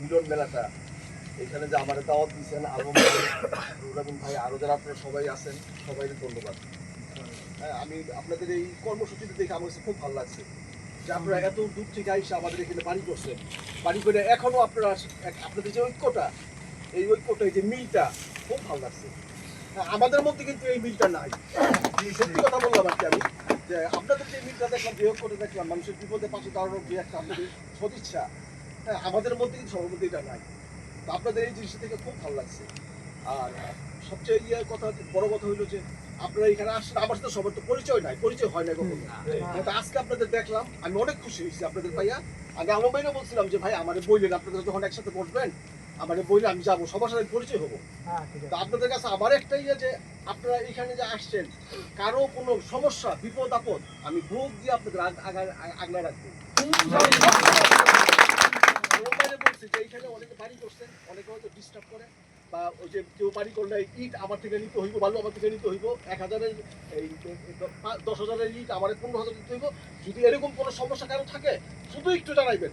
মিলন মেলাটা এখানে যে আমার দাওয়াত দিয়েছেন আলম ভাই আরও যারা আপনারা সবাই আছেন সবাই ধন্যবাদ। হ্যাঁ, আমি আপনাদের এই কর্মসূচিটা দেখে আমার কাছে খুব ভালো লাগছে যে আপনারা এত দূর থেকে আইসে আমাদের এখানে বাড়ি করছেন। বাড়ি করে এখনও আপনারা আপনাদের যে ঐক্যটা এই ঐক্যটা এই যে মিলটা খুব ভালো লাগছে। হ্যাঁ, আমাদের মধ্যে কিন্তু এই মিলটা নাই। সত্যি কথা বললাম আর কি আমি যে আপনাদের যে মিলটা দেখলাম যে ঐক্যটা দেখলাম মানুষের বিপদে পাশে দাঁড়ানোর যে একটা আপনাদের সদিচ্ছা হ্যাঁ আমাদের মধ্যে কিন্তু সবার মধ্যে এটা নাই। তো আপনাদের এই জিনিসটা থেকে খুব ভালো লাগছে। আর সবচেয়ে ইয়ে কথা বড় কথা হইল যে আপনারা এখানে আসলে আমার সাথে সবার তো পরিচয় নাই পরিচয় হয় না কখনো। আজকে আপনাদের দেখলাম আমি অনেক খুশি হয়েছি আপনাদের ভাইয়া আগে আমার ভাইরা বলছিলাম যে ভাই আমার বইলেন আপনাদের যখন একসাথে বসবেন আমার বইলে আমি যাব সবার সাথে পরিচয় হব। তো আপনাদের কাছে আমার একটাই ইয়ে যে আপনারা এখানে যে আসছেন কারও কোনো সমস্যা বিপদ আপদ আমি বুক দিয়ে আপনাদের আগ- আগা- আগ- আগলে রাখব। অনেকে বাড়ি অনেকে হয়তো ডিস্টার্ব করে বা ওই যে কেউ বাড়ি করলে ইট আমার থেকে নিতে হইব, বালু আমার থেকে নিতে হইব, এক হাজারের এই দশ হাজারের ইট আমার পনেরো হাজার দিতে হইব, যদি এরকম কোনো সমস্যা কারও থাকে, শুধু একটু জানাইবেন।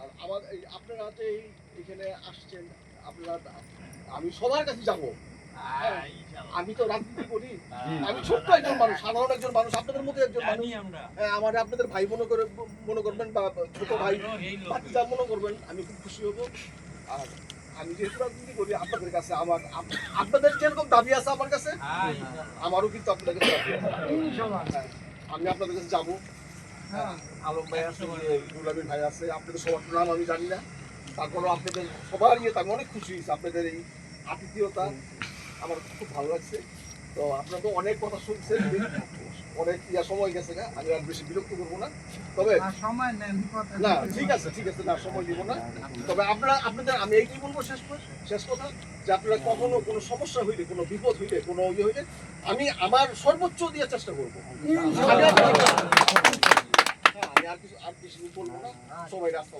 আর আমার এই, আপনারা যে এখানে আসছেন, আপনারা, আমি সবার কাছে যাব আমি তো রাজনীতি করি। আমি ছোট্ট একজন মানুষ সাধারণ একজন মানুষ আপনাদের মধ্যে একজন মানুষ। হ্যাঁ, আমার আপনাদের ভাই মনে করে মনে করবেন বা ছোট ভাই। বাচ্চা মনে করবেন আমি খুব খুশি হব। আর আমি যেহেতু রাজনীতি করি আপনাদের কাছে আমার আপনাদের যেরকম দাবি আছে আমার কাছে আমারও কিন্তু আপনাদের কাছে দাবি আছে। হ্যাঁ, আমি আপনাদের কাছে যাব। হ্যাঁ, আলম ভাই আছে রুলাবিন ভাই আছে আপনাদের সবার নাম আমি জানি না। তারপরও আপনাদের সবার ইয়ে আমি অনেক খুশি হয়েছি আপনাদের এই আতিথিয়তা। আমার খুব ভালো লাগছে। তো আপনারা তো অনেক কথা শুনছেন অনেক ইয়া সময় গেছে গা আমি আর বেশি বিরক্ত করব না। তবে সময় না ঠিক আছে ঠিক আছে না সময় দিব না। তবে আপনারা আপনাদের আমি এইটাই বলব শেষ শেষ কথা যে আপনারা কখনো কোনো সমস্যা হইলে কোনো বিপদ হইলে কোনো ইয়ে হইলে আমি আমার সর্বোচ্চ দিয়ে চেষ্টা করব। আমি আর কিছু আর কিছু বলব না। সবাই রাস্তা